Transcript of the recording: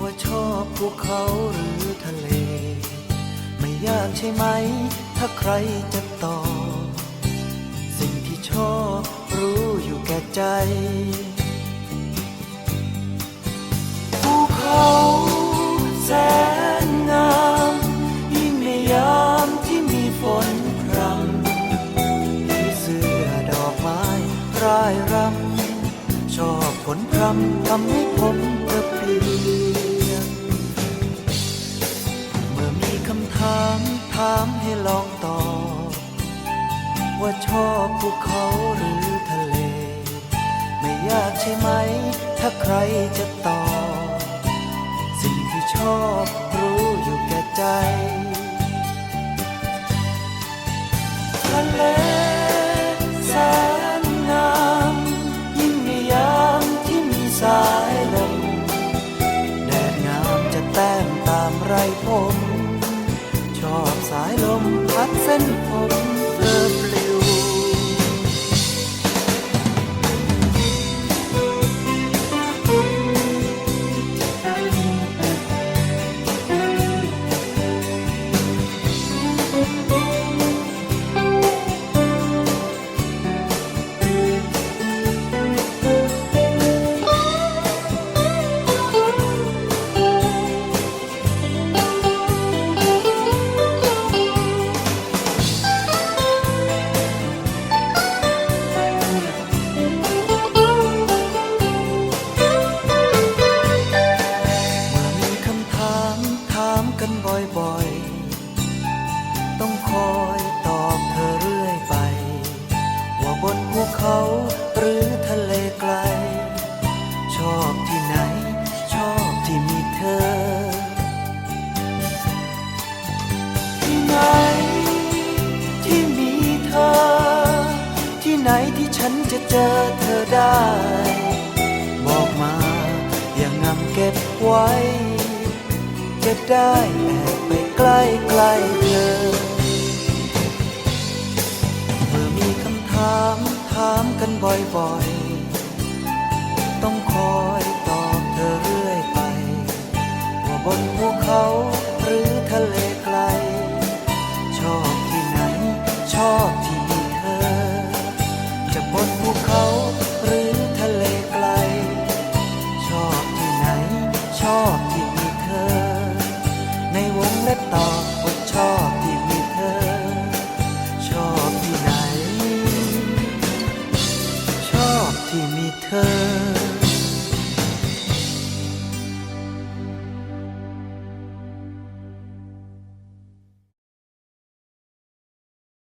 ว่าชอบภูเขาหรือทะเล ไม่ยากใช่ไหม ถ้าใครจะตอบสิ่งที่ชอบรู้อยู่แก่ใจภูเขาแสนงามยิ่งในยามที่มีฝนพรำผีเสื้อดอกไม้รายรำชอบ นพรำทำให้ผมกระเปลี่ยกเมื่อมีคำถามถามให้ลองตอบ ว่าชอบภูเขาหรือทะเล ไม่ยากใช่ไหม ถ้าใครจะตอบ สิ่งที่ชอบรู้อยู่แก่ใจทะเล แต้มตามไรผม ชอบสายลมพัดเส้นผมเธอเปลี่ยน ชอบที่ไหน ชอบที่มีเธอ ที่ไหน ที่มีเธอ ที่ไหนที่ฉันจะเจอเธอได้ บอกมาอย่างงำเก็บไว้ จะได้แอบไปใกล้ใกล้เธอ เมื่อมีคำถามถามกันบ่อยๆ ต้องคอย ไ